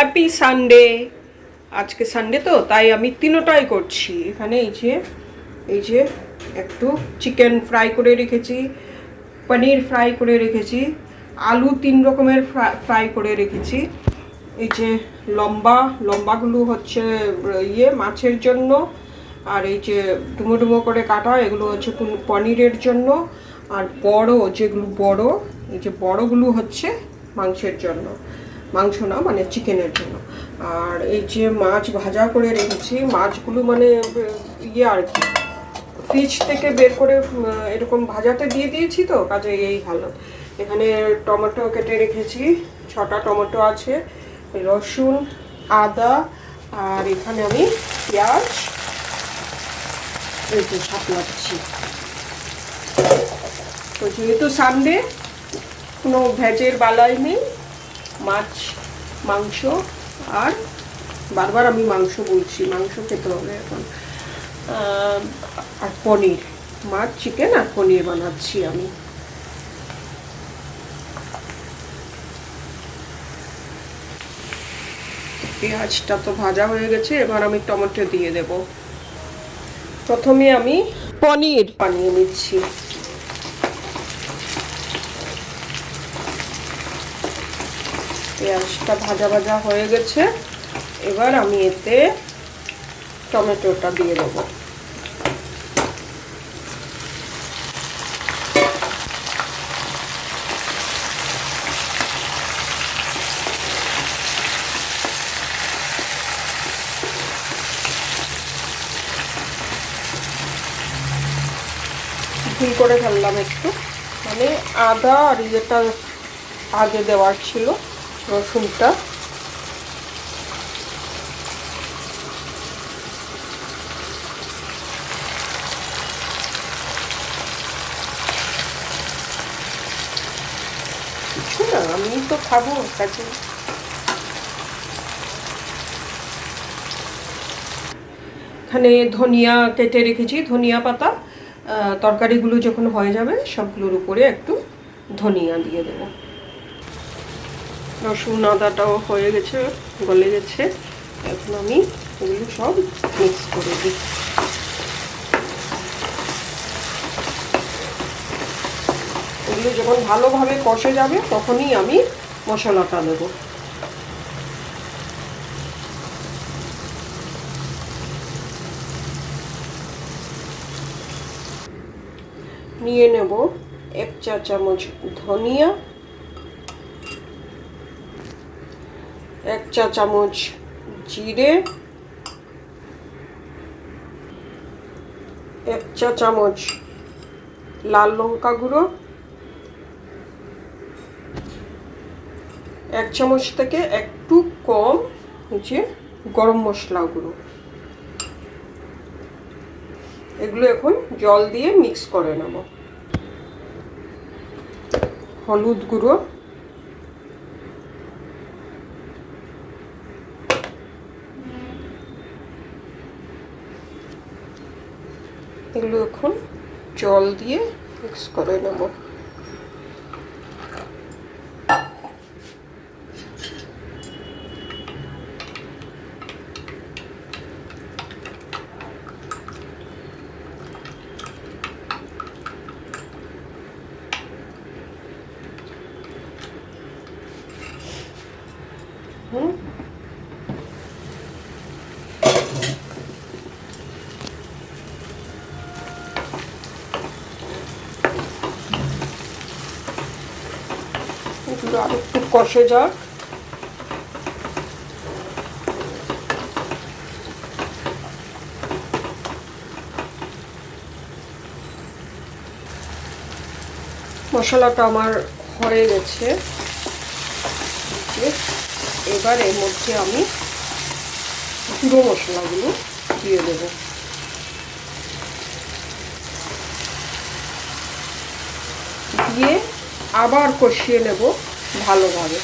Happy Sunday আজকে Sunday তো, তাই আমি তিনোটাই করছি। এখানে এই যে এই যে একটু চিকেন ফ্রাই করে রেখেছি, পনির ফ্রাই করে রেখেছি, আলু তিন রকমের ফ্রাই করে রেখেছি। এই যে লম্বা, লম্বাগুলো হচ্ছে ইয়ে মাছের জন্য, আর এই যে ডুমো ডুমো করে কাটা, এগুলো হচ্ছে পনিরের জন্য। আর বড়, যেগুলো বড়, এই যে বড়গুলো হচ্ছে মাংসের জন্য। মাংস না মানে চিকেনের জন্য। আর এই যে মাছ ভাজা করে রেখেছি, মাছগুলো মানে ইয়ে আর কি। ফ্রিজ থেকে বের করে এরকম ভাজাতে দিয়ে দিয়েছি তো, কাজে এই হালত। এখানে টমেটো কেটে রেখেছি, ছটা টমেটো আছে, রসুন, আদা, আর এখানে আমি পেঁয়াজ, এই যে সাপলাচ্ছি তো যেহেতু সানডে, কোনো ভেজের বালাই নেই মাছ মাংস আর বারবার আমি মাংস বলছি মাংস খেতে হবে এখন। আর পনির মাছ চিকেন আর পনির বানাচ্ছি আমি। পেঁয়াজটা তো ভাজা হয়ে গেছে এবার আমি টমেটো দিয়ে দেব। প্রথমে আমি পনির। বানিয়ে নিচ্ছি। পেঁয়াজটা ভাজা ভাজা হয়ে গেছে। এবার আমি এতে টমেটোটা দিয়ে দেবো। ভুল করে ফেললাম একটু। মানে আদা আর ইয়েটা আগে দেওয়ার ছিল। রসুনটা। কিছু না, আমি তো খাব, কাজে। এখানে ধনিয়া কেটে রেখেছি, ধনিয়া পাতা। তরকারিগুলো যখন হয়ে যাবে, সবগুলোর উপরে একটু ধনিয়া দিয়ে দেবো। রসুন আদাটাও হয়ে গেছে, গলে গেছে। এখন আমি এগুলো সব মিক্স করে দিই। এগুলো যখন ভালোভাবে কষে যাবে, তখনই আমি মশলাটা দেবো। নিয়ে নেব এক চা চামচ ধনিয়া এক চা চামচ জিরে, এক চা চামচ লাল লঙ্কা গুঁড়ো, এক চামচ থেকে একটু কম হচ্ছে গরম মশলা গুঁড়ো। এগুলো এখন জল দিয়ে মিক্স করে নেব। হলুদ গুঁড়ো এগুলো এখন জল দিয়ে মিক্স করে নেব। আর একটু কষে যাক। মশলাটা আমার হয়ে গেছে। এবার এর মধ্যে আমি গুঁড়ো মশলাগুলো দিয়ে দেব। দিয়ে আবার কষিয়ে নেব। ভালোভাবে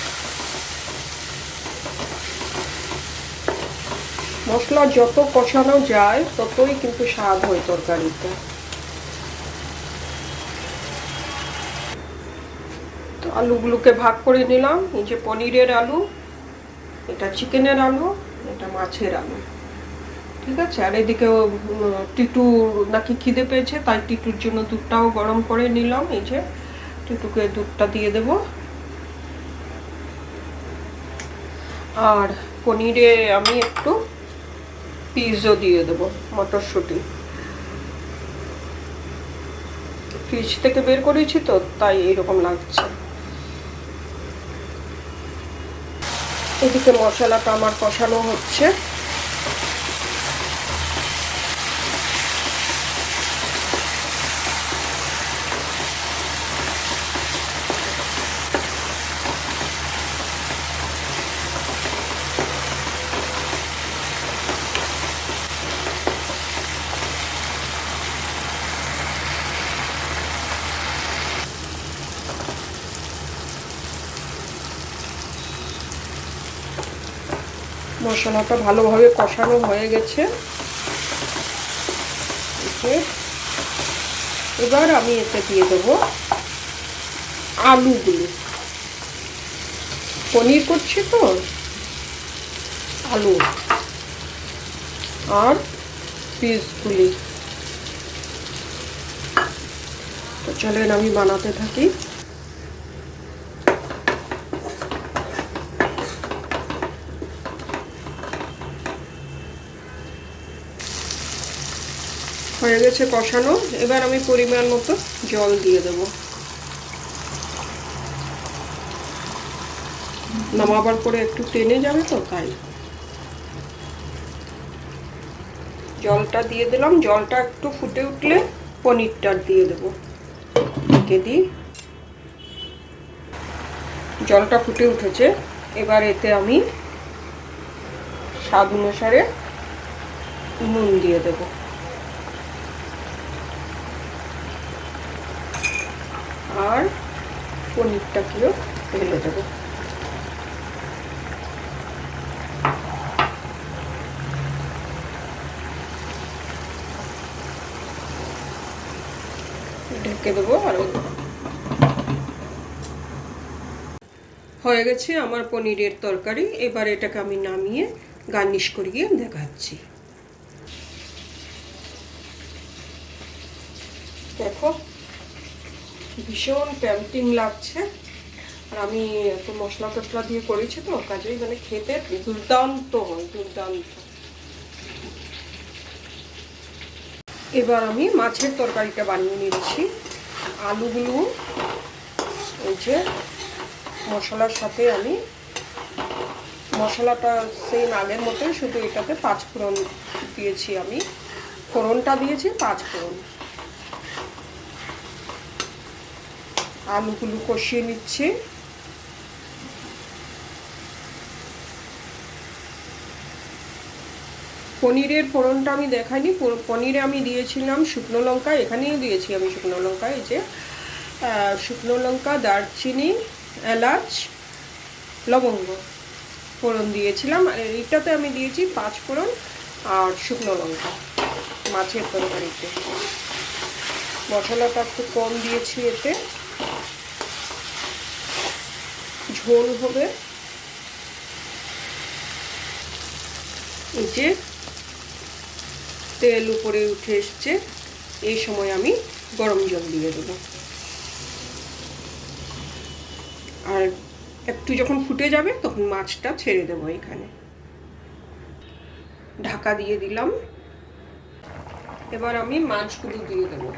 মশলা যত কষানো যায়, ততই কিন্তু স্বাদ হয় তরকারিতে। তো আলুগুলোকে ভাগ করে নিলাম। এই যে পনিরের আলু, এটা চিকেনের আলু, এটা মাছের আলু। ঠিক আছে? আর এদিকে টিটু নাকি খিদে পেয়েছে, তাই টিটুর জন্য দুধটাও গরম করে নিলাম। এই যে টিটুকে দুধটা দিয়ে দেব। আর পনিরে আমি একটু পিসও দিয়ে দেবো, মটরশুঁটি। ফ্রিজ থেকে বের করেছি তো, তাই এরকম লাগছে। এদিকে মশলাটা আমার কষানো হচ্ছে। মশলাটা ভালোভাবে কষানো হয়ে গেছে। এবার আমি এতে দিয়ে দেবো আলুগুলো। পনির করছি তো? আলু। আর পিসগুলি। তো চলেন আমি বানাতে থাকি। হয়ে গেছে কষানো। এবার আমি পরিমাণ মতো জল দিয়ে দেব। নামাবার পরে একটু টেনে যাবে তো, তাই। জলটা দিয়ে দিলাম। জলটা একটু ফুটে উঠলে পনিরটা দিয়ে দেবো। ঢেকে দিই। জলটা ফুটে উঠেছে। এবার এতে আমি স্বাদ অনুসারে নুন দিয়ে দেবো। আর পনিরটাকেও ঢেলে দেবো। ঢেকে দেবো আর হয়ে গেছে আমার পনিরের তরকারি। এবার এটাকে আমি নামিয়ে গার্নিশ করিয়ে দেখাচ্ছি। ভীষণ ট্যাম্পটিং লাগছে। আর আমি এত মশলা টসলা দিয়ে করেছি তো, কাজেই মানে খেতে দুর্দান্ত হয়, দুর্দান্ত। এবার আমি মাছের তরকারিটা বানিয়ে নিচ্ছি। আলুগুলো ওই যে মশলার সাথে আমি মশলাটা সেম আগের মতোই, শুধু এটাতে পাঁচ ফোড়ন দিয়েছি আমি। ফোড়নটা দিয়েছি পাঁচ ফোড়ন আলুগুলো কষিয়ে নিচ্ছি। পনিরের ফোড়নটা আমি দেখাইনি পনিরে আমি দিয়েছিলাম শুকনো লঙ্কা, এখানেই দিয়েছি আমি শুকনো লঙ্কা, এই যে শুকনো লঙ্কা, দারচিনি, এলাচ, লবঙ্গ ফোড়ন দিয়েছিলাম, আর এইটাতে আমি দিয়েছি পাঁচ ফোড়ন আর শুকনো লঙ্কা মাছের তরকারিতে। মশলাটা একটু কম দিয়েছি এতে। ঝোল হবে। যে তেল উপরে উঠে এসছে, এই সময় আমি গরম জল দিয়ে দেবো। আর একটু যখন ফুটে যাবে, তখন মাছটা ছেড়ে দেবো এখানে। ঢাকা দিয়ে দিলাম। এবার আমি মাছগুলো দিয়ে দেবো।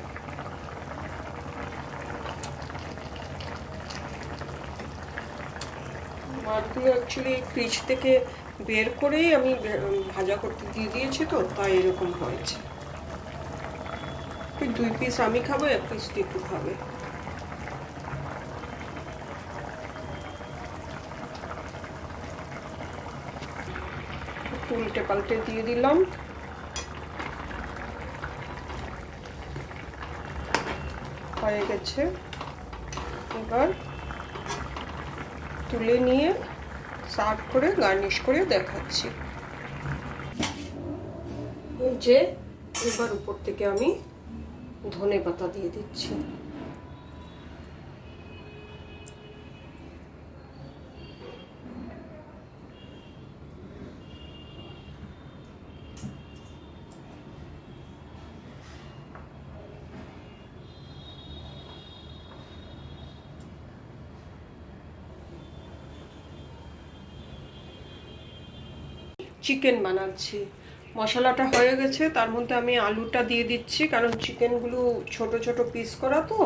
মাছগুলো অ্যাকচুয়ালি ফ্রিজ থেকে বের করেই আমি ভাজা করতে দিয়ে দিয়েছি তো, তাই এরকম হয়েছে। দুই পিস আমি খাব, এক পিস টিপু খাবে। উল্টে পাল্টে দিয়ে দিলাম। হয়ে গেছে। এবার তুলে নিয়ে সার্ভ করে, গার্নিশ করে দেখাচ্ছি। এই যে, এবার উপর থেকে আমি ধনে পাতা দিয়ে দিচ্ছি। চিকেন বানাচ্ছি। মশলাটা হয়ে গেছে, তার মধ্যে আমি আলুটা দিয়ে দিচ্ছি, কারণ চিকেনগুলো ছোট ছোট পিস করা তো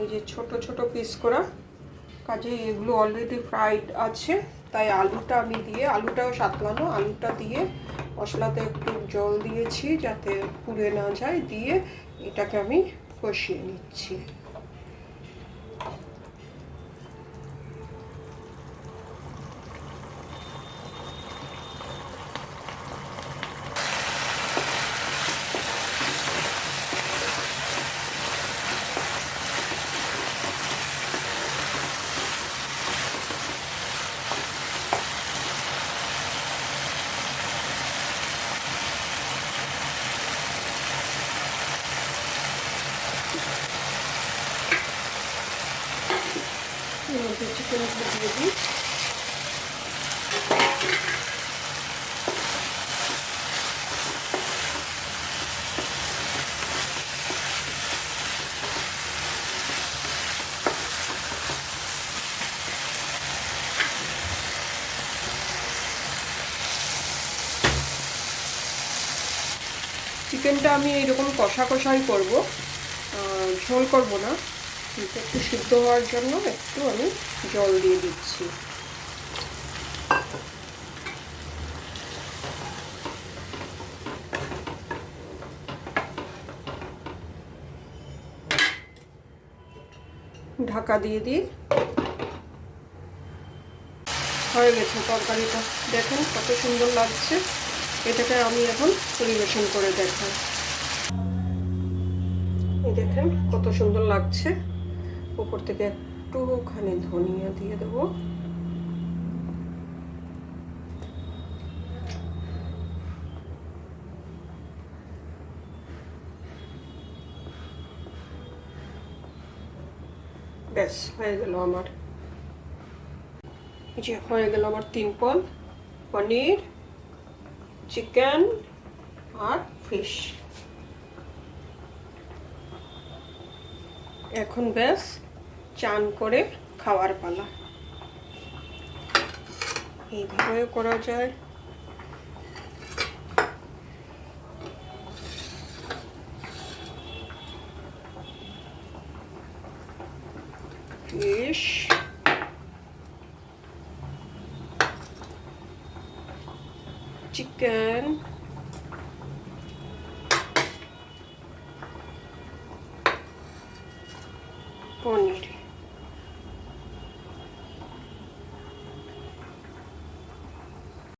এই যে ছোট ছোট পিস করা। কাজে এগুলো অলরেডি ফ্রাইড আছে, তাই আলুটা আমি দিয়ে, আলুটাও সাতলানো, আলুটা দিয়ে মশলাতে একটু জল দিয়েছি যাতে পুড়ে না যায়, দিয়ে এটাকে আমি কষিয়ে নিচ্ছি এর চিকেনগুলো দিয়ে দিই। চিকেনটা আমি এইরকম কষা কষাই করব। ঝোল করব না। একটু সিদ্ধ হওয়ার জন্য একটু আমি জল দিয়ে দিচ্ছি। ঢাকা দিয়ে দিই। হয়ে গেছে তরকারিটা। দেখেন কত সুন্দর লাগছে। এটাকে আমি এখন পরিবেশন করে দেখাই দেখেন কত সুন্দর লাগছে। উপর থেকে একটুখানি ধনিয়া দিয়ে দেবো। ব্যাস, হয়ে গেল আমার। যে হয়ে গেল আমার তিন পদ, পনির, চিকেন আর ফিশ। এখন ব্যাস চান করে খাওয়ার পালা। এইভাবেও করা যায়। Fish chicken.